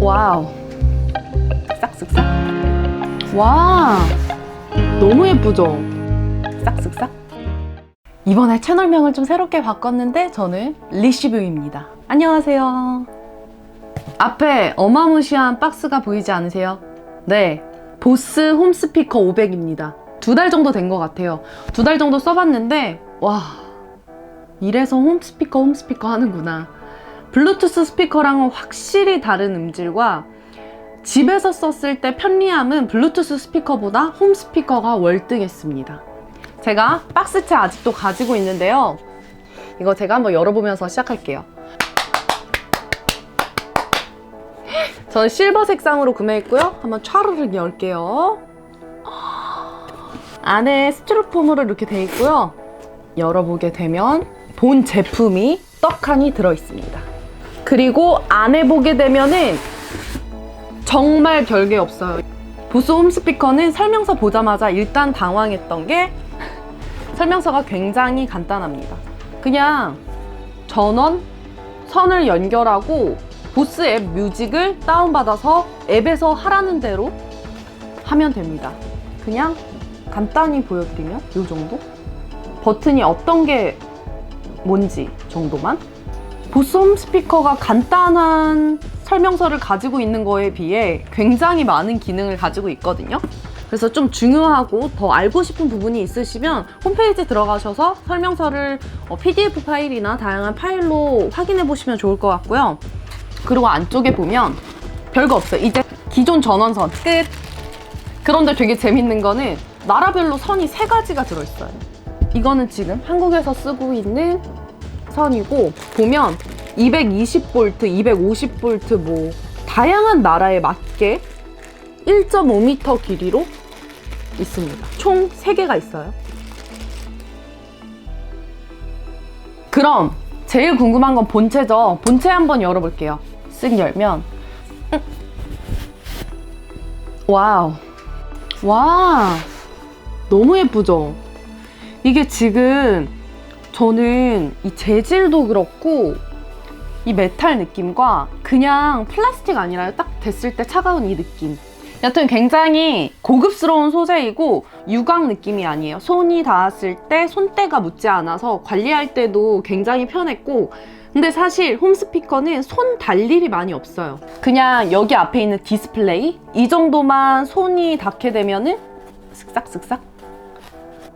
와우. 싹쓱싹. 와. 너무 예쁘죠? 싹쓱싹. 이번에 채널명을 좀 새롭게 바꿨는데 저는 리시뷰입니다. 안녕하세요. 앞에 어마무시한 박스가 보이지 않으세요? 네. 보스 홈스피커 500입니다. 두 달 정도 된 것 같아요. 두 달 정도 써봤는데, 와. 이래서 홈스피커 홈스피커 하는구나. 블루투스 스피커랑은 확실히 다른 음질과 집에서 썼을 때 편리함은 블루투스 스피커보다 홈 스피커가 월등했습니다. 제가 박스채 아직도 가지고 있는데요. 이거 제가 한번 열어보면서 시작할게요. 저는 실버 색상으로 구매했고요. 한번 촤르르 열게요. 안에 스티로폼으로 이렇게 돼 있고요. 열어보게 되면 본 제품이 떡하니 들어있습니다. 그리고 안에 보게 되면은 정말 별게 없어요. 보스 홈스피커는 설명서 보자마자 일단 당황했던 게 설명서가 굉장히 간단합니다. 그냥 전원, 선을 연결하고 보스 앱 뮤직을 다운받아서 앱에서 하라는 대로 하면 됩니다. 그냥 간단히 보여드리면 이 정도? 버튼이 어떤 게 뭔지 정도만? 홈 스피커가 간단한 설명서를 가지고 있는 거에 비해 굉장히 많은 기능을 가지고 있거든요. 그래서 좀 중요하고 더 알고 싶은 부분이 있으시면 홈페이지 들어가셔서 설명서를 어, PDF 파일이나 다양한 파일로 확인해 보시면 좋을 것 같고요. 그리고 안쪽에 보면 별거 없어요. 이제 기존 전원선 끝. 그런데 되게 재밌는 거는 나라별로 선이 세 가지가 들어있어요. 이거는 지금 한국에서 쓰고 있는 선이고 보면 220V, 250V 뭐 다양한 나라에 맞게 1.5m 길이로 있습니다. 총 3개가 있어요. 그럼 제일 궁금한 건 본체죠. 본체 한번 열어볼게요. 쓱 열면 음. 와우 와 너무 예쁘죠? 이게 지금 저는 이 재질도 그렇고 이 메탈 느낌과 그냥 플라스틱 아니라 딱 됐을 때 차가운 이 느낌. 여튼 굉장히 고급스러운 소재이고 유광 느낌이 아니에요. 손이 닿았을 때 손때가 묻지 않아서 관리할 때도 굉장히 편했고 근데 사실 홈스피커는 손달 일이 많이 없어요. 그냥 여기 앞에 있는 디스플레이 이 정도만 손이 닿게 되면은 쓱싹쓱싹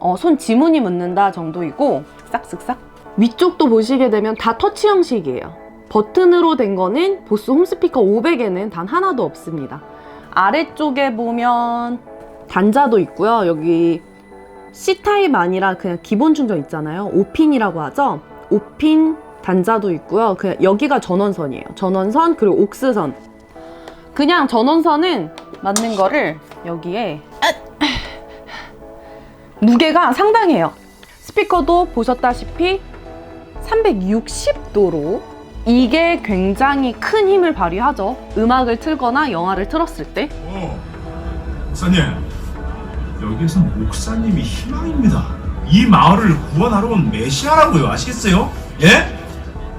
어, 손 지문이 묻는다 정도이고 쓱싹 쓱싹 위쪽도 보시게 되면 다 터치 형식이에요. 버튼으로 된 거는 보스 홈스피커 500에는 단 하나도 없습니다. 아래쪽에 보면 단자도 있고요. 여기 C타입 아니라 그냥 기본 충전 있잖아요. 5핀이라고 하죠. 5핀 단자도 있고요. 그냥 여기가 전원선이에요. 전원선 그리고 옥스선. 그냥 전원선은 맞는 거를 여기에 무게가 상당해요. 스피커도 보셨다시피 360도로 이게 굉장히 큰 힘을 발휘하죠. 음악을 틀거나 영화를 틀었을 때. 어, 목사님 여기에선 목사님이 희망입니다. 이 마을을 구원하러 온 메시아라고요. 아시겠어요? 예?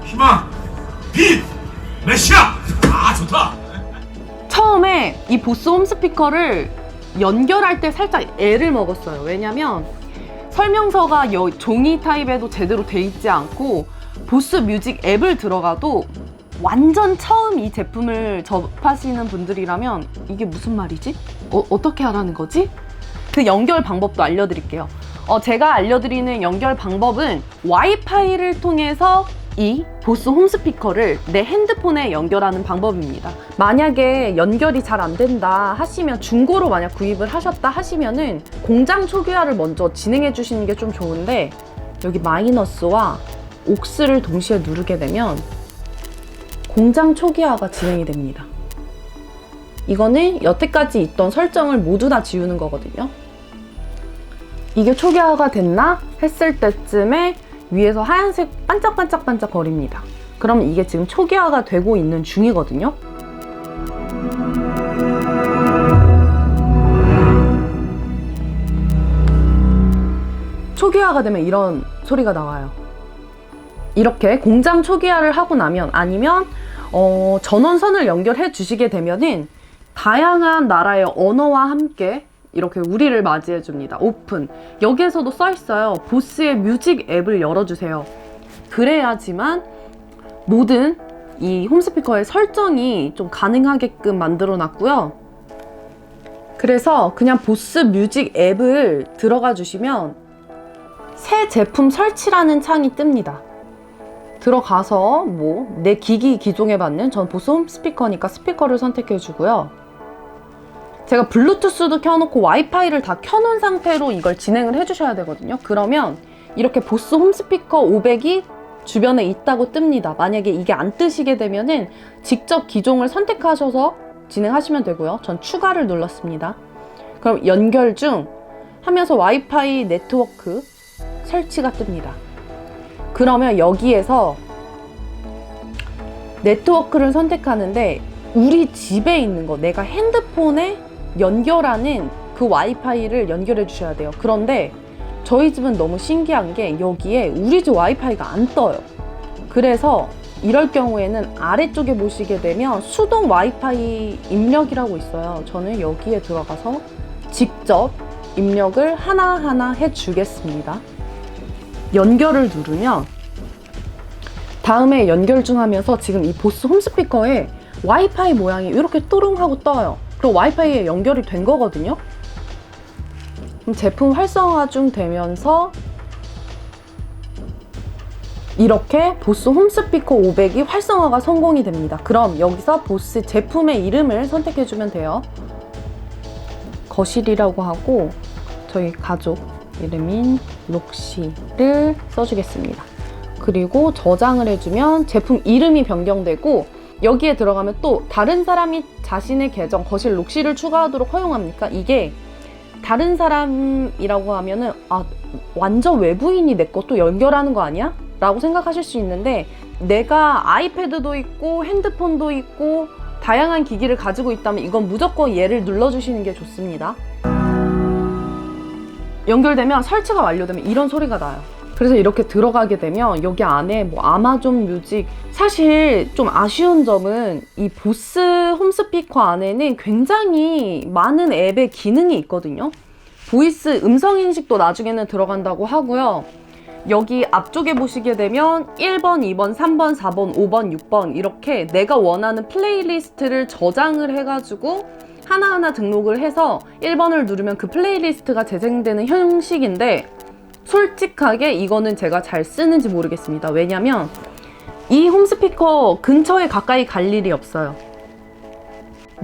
희망, 빛, 메시아. 아 좋다. 처음에 이 보스 홈 스피커를 연결할 때 살짝 애를 먹었어요. 왜냐면 설명서가 여- 종이 타입에도 제대로 돼 있지 않고 보스 뮤직 앱을 들어가도 완전 처음 이 제품을 접하시는 분들이라면 이게 무슨 말이지? 어, 어떻게 하라는 거지? 그 연결 방법도 알려드릴게요. 어, 제가 알려드리는 연결 방법은 와이파이를 통해서 이 보스 홈 스피커를 내 핸드폰에 연결하는 방법입니다. 만약에 연결이 잘 안 된다 하시면 중고로 만약 구입을 하셨다 하시면은 공장 초기화를 먼저 진행해 주시는 게 좀 좋은데 여기 마이너스와 옥스를 동시에 누르게 되면 공장 초기화가 진행이 됩니다. 이거는 여태까지 있던 설정을 모두 다 지우는 거거든요. 이게 초기화가 됐나 했을 때쯤에 위에서 하얀색 반짝반짝반짝 거립니다. 그럼 이게 지금 초기화가 되고 있는 중이거든요. 초기화가 되면 이런 소리가 나와요. 이렇게 공장 초기화를 하고 나면 아니면 어, 전원선을 연결해 주시게 되면은 다양한 나라의 언어와 함께 이렇게 우리를 맞이해 줍니다. 오픈. 여기에서도 써 있어요. 보스의 뮤직 앱을 열어주세요. 그래야지만 모든 이 홈스피커의 설정이 좀 가능하게끔 만들어 놨고요. 그래서 그냥 보스 뮤직 앱을 들어가 주시면 새 제품 설치라는 창이 뜹니다. 들어가서 뭐 내 기기 기종에 맞는 전 보스 홈 스피커니까 스피커를 선택해 주고요. 제가 블루투스도 켜놓고 와이파이를 다 켜놓은 상태로 이걸 진행을 해주셔야 되거든요. 그러면 이렇게 보스 홈 스피커 500이 주변에 있다고 뜹니다. 만약에 이게 안 뜨시게 되면은 직접 기종을 선택하셔서 진행하시면 되고요. 전 추가를 눌렀습니다. 그럼 연결 중 하면서 와이파이 네트워크 설치가 뜹니다. 그러면 여기에서 네트워크를 선택하는데 우리 집에 있는 거 내가 핸드폰에 연결하는 그 와이파이를 연결해 주셔야 돼요. 그런데 저희 집은 너무 신기한 게 여기에 우리 집 와이파이가 안 떠요. 그래서 이럴 경우에는 아래쪽에 보시게 되면 수동 와이파이 입력이라고 있어요. 저는 여기에 들어가서 직접 입력을 하나하나 해 주겠습니다. 연결을 누르면 다음에 연결 중 하면서 지금 이 보스 홈스피커에 와이파이 모양이 이렇게 또릉 하고 떠요. 그리고 와이파이에 연결이 된 거거든요. 그럼 제품 활성화 중 되면서 이렇게 보스 홈스피커 500이 활성화가 성공이 됩니다. 그럼 여기서 보스 제품의 이름을 선택해주면 돼요. 거실이라고 하고 저희 가족 이름인 록시를 써주겠습니다. 그리고 저장을 해주면 제품 이름이 변경되고 여기에 들어가면 또 다른 사람이 자신의 계정 거실 록시를 추가하도록 허용합니까? 이게 다른 사람이라고 하면은 아 완전 외부인이 내 것도 연결하는 거 아니야? 라고 생각하실 수 있는데 내가 아이패드도 있고 핸드폰도 있고 다양한 기기를 가지고 있다면 이건 무조건 얘를 눌러주시는 게 좋습니다. 연결되면 설치가 완료되면 이런 소리가 나요. 그래서 이렇게 들어가게 되면 여기 안에 뭐 아마존 뮤직 사실 좀 아쉬운 점은 이 보스 홈스피커 안에는 굉장히 많은 앱의 기능이 있거든요. 보이스 음성 인식도 나중에는 들어간다고 하고요. 여기 앞쪽에 보시게 되면 1번, 2번, 3번, 4번, 5번, 6번 이렇게 내가 원하는 플레이리스트를 저장을 해가지고 하나하나 등록을 해서 1번을 누르면 그 플레이리스트가 재생되는 형식인데 솔직하게 이거는 제가 잘 쓰는지 모르겠습니다. 왜냐면 이 홈스피커 근처에 가까이 갈 일이 없어요.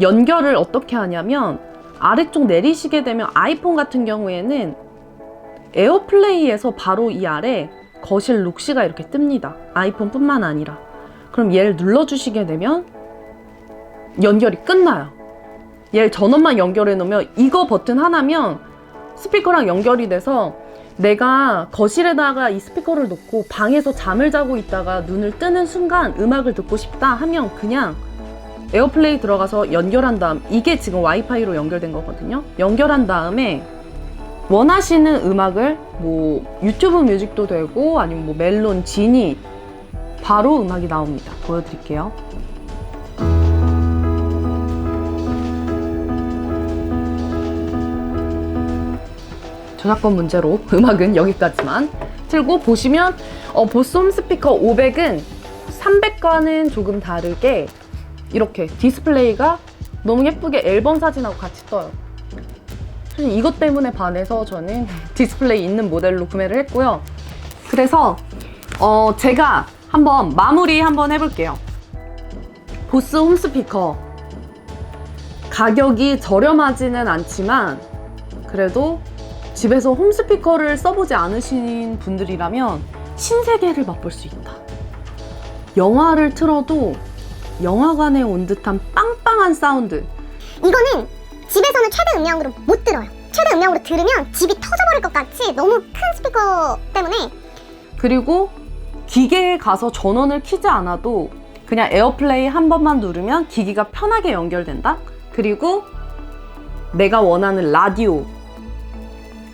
연결을 어떻게 하냐면 아래쪽 내리시게 되면 아이폰 같은 경우에는 에어플레이에서 바로 이 아래 거실 록시가 이렇게 뜹니다. 아이폰뿐만 아니라. 그럼 얘를 눌러주시게 되면 연결이 끝나요. 얘를 전원만 연결해 놓으면 이거 버튼 하나면 스피커랑 연결이 돼서 내가 거실에다가 이 스피커를 놓고 방에서 잠을 자고 있다가 눈을 뜨는 순간 음악을 듣고 싶다 하면 그냥 에어플레이 들어가서 연결한 다음 이게 지금 와이파이로 연결된 거거든요. 연결한 다음에 원하시는 음악을 뭐 유튜브 뮤직도 되고 아니면 뭐 멜론, 지니 바로 음악이 나옵니다. 보여드릴게요. 저작권 문제로 음악은 여기까지만 틀고 보시면 어, 보스 홈스피커 500은 300과는 조금 다르게 이렇게 디스플레이가 너무 예쁘게 앨범 사진하고 같이 떠요. 사실 이것 때문에 반해서 저는 디스플레이 있는 모델로 구매를 했고요. 그래서 어, 제가 한번 마무리 한번 해볼게요. 보스 홈스피커 가격이 저렴하지는 않지만 그래도 집에서 홈스피커를 써보지 않으신 분들이라면 신세계를 맛볼 수 있다. 영화를 틀어도 영화관에 온 듯한 빵빵한 사운드. 이거는 집에서는 최대 음량으로 못 들어요. 최대 음량으로 들으면 집이 터져버릴 것 같이 너무 큰 스피커 때문에 그리고 기계에 가서 전원을 키지 않아도 그냥 에어플레이 한 번만 누르면 기기가 편하게 연결된다. 그리고 내가 원하는 라디오,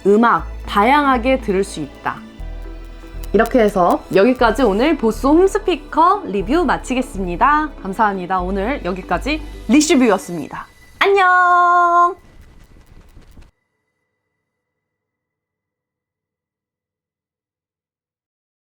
음악 다양하게 들을 수 있다. 이렇게 해서 여기까지 오늘 보스 홈스피커 리뷰 마치겠습니다. 감사합니다. 오늘 여기까지 리슈뷰였습니다. 안녕!